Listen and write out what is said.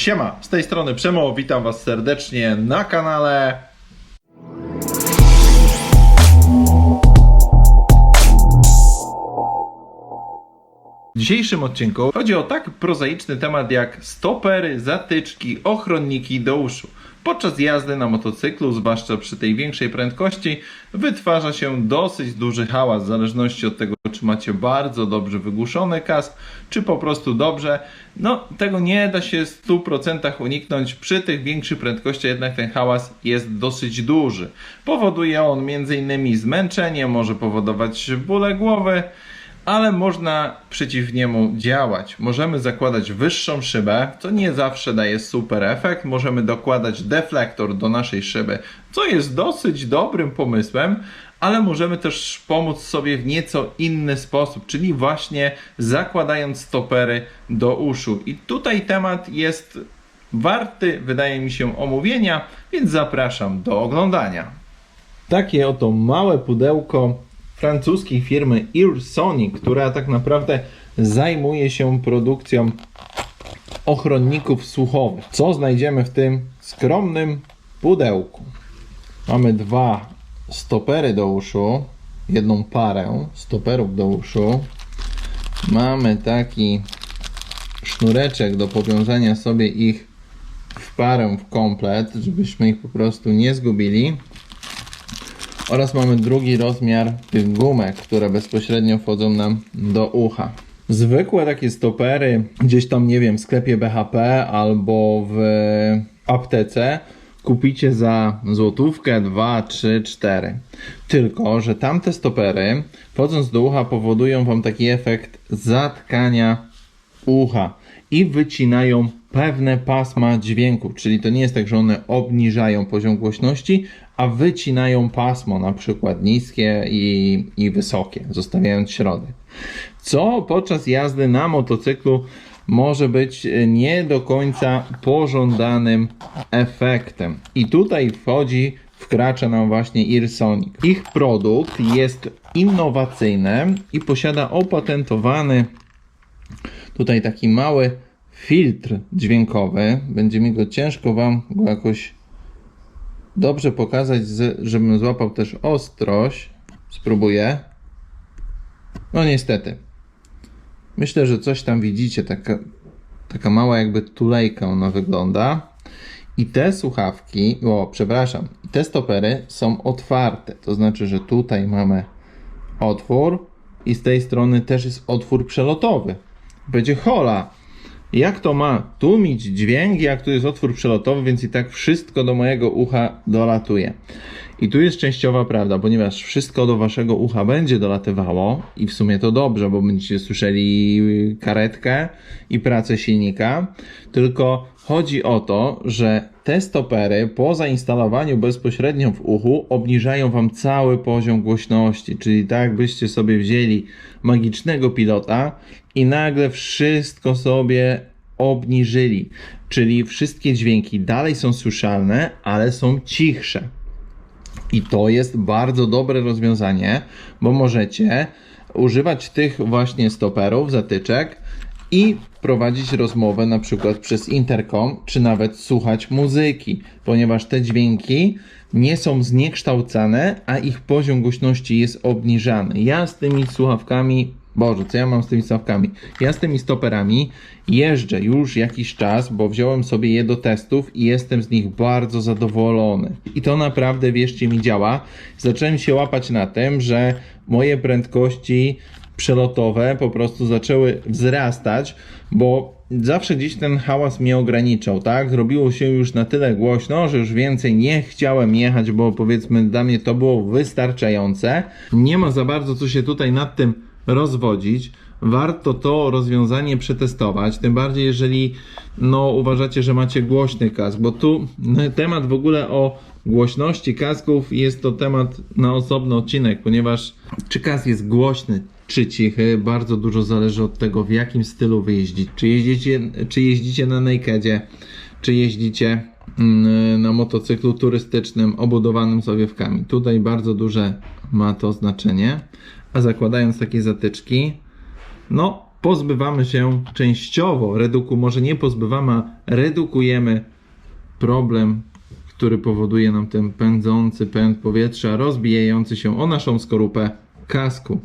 Siema, z tej strony Przemo, witam Was serdecznie na kanale. W dzisiejszym odcinku chodzi o tak prozaiczny temat jak stopery, zatyczki, ochronniki do uszu. Podczas jazdy na motocyklu, zwłaszcza przy tej większej prędkości, wytwarza się dosyć duży hałas w zależności od tego, czy macie bardzo dobrze wygłuszony kask, czy po prostu dobrze. No, tego nie da się w 100% uniknąć. Przy tych większych prędkościach jednak ten hałas jest dosyć duży. Powoduje on m.in. zmęczenie, może powodować bóle głowy, ale można przeciw niemu działać. Możemy zakładać wyższą szybę, co nie zawsze daje super efekt. Możemy dokładać deflektor do naszej szyby, co jest dosyć dobrym pomysłem, ale możemy też pomóc sobie w nieco inny sposób, czyli właśnie zakładając stopery do uszu. I tutaj temat jest warty, wydaje mi się, omówienia, więc zapraszam do oglądania. Takie oto małe pudełko francuskiej firmy Earsonic, która tak naprawdę zajmuje się produkcją ochronników słuchowych. Co znajdziemy w tym skromnym pudełku? Mamy dwa stopery do uszu, jedną parę stoperów do uszu. Mamy taki sznureczek do powiązania sobie ich w parę, w komplet, żebyśmy ich po prostu nie zgubili. Oraz mamy drugi rozmiar tych gumek, które bezpośrednio wchodzą nam do ucha. Zwykłe takie stopery gdzieś tam, nie wiem, w sklepie BHP albo w aptece kupicie za złotówkę, 2, 3, 4. Tylko, że tamte stopery wchodząc do ucha powodują Wam taki efekt zatkania ucha i wycinają pewne pasma dźwięku, czyli to nie jest tak, że one obniżają poziom głośności, a wycinają pasmo, na przykład niskie i, i wysokie, zostawiając środek. Co podczas jazdy na motocyklu może być nie do końca pożądanym efektem. I tutaj wchodzi, wkracza nam właśnie Earsonic. Ich produkt jest innowacyjny i posiada opatentowany tutaj taki mały filtr dźwiękowy. Będzie mi go ciężko Wam go jakoś dobrze pokazać, żebym złapał też ostrość. Spróbuję. No niestety. Myślę, że coś tam widzicie, taka, taka mała jakby tulejka ona wygląda. I te słuchawki, o przepraszam, te stopery są otwarte. To znaczy, że tutaj mamy otwór i z tej strony też jest otwór przelotowy. Będzie hola. Jak to ma tłumić dźwięk, jak tu jest otwór przelotowy, więc i tak wszystko do mojego ucha dolatuje. I tu jest częściowa prawda, ponieważ wszystko do waszego ucha będzie dolatywało i w sumie to dobrze, bo będziecie słyszeli karetkę i pracę silnika. Tylko chodzi o to, że te stopery po zainstalowaniu bezpośrednio w uchu obniżają wam cały poziom głośności, czyli tak byście sobie wzięli magicznego pilota i nagle wszystko sobie obniżyli. Czyli wszystkie dźwięki dalej są słyszalne, ale są cichsze. I to jest bardzo dobre rozwiązanie, bo możecie używać tych właśnie stoperów, zatyczek i prowadzić rozmowę na przykład przez interkom, czy nawet słuchać muzyki, ponieważ te dźwięki nie są zniekształcane, a ich poziom głośności jest obniżany. Ja z tymi słuchawkami Boże, co ja mam z tymi słuchawkami? Ja z tymi stoperami jeżdżę już jakiś czas, bo wziąłem sobie je do testów i jestem z nich bardzo zadowolony. I to naprawdę, wierzcie mi, działa. Zacząłem się łapać na tym, że moje prędkości przelotowe po prostu zaczęły wzrastać, bo zawsze gdzieś ten hałas mnie ograniczał, tak? Zrobiło się już na tyle głośno, że już więcej nie chciałem jechać, bo powiedzmy dla mnie to było wystarczające. Nie ma za bardzo co się tutaj nad tym rozwodzić. Warto to rozwiązanie przetestować, tym bardziej jeżeli no, uważacie, że macie głośny kask, bo tu no, temat w ogóle o głośności kasków jest to temat na osobny odcinek, ponieważ czy kask jest głośny, czy cichy, bardzo dużo zależy od tego, w jakim stylu wy jeździcie. Czy jeździcie, czy jeździcie na nakedzie, czy jeździcie mm, na motocyklu turystycznym obudowanym sowiewkami. Tutaj bardzo duże ma to znaczenie. A zakładając takie zatyczki, no pozbywamy się częściowo, reduku, może nie pozbywamy, a redukujemy problem, który powoduje nam ten pędzący pęd powietrza, rozbijający się o naszą skorupę kasku.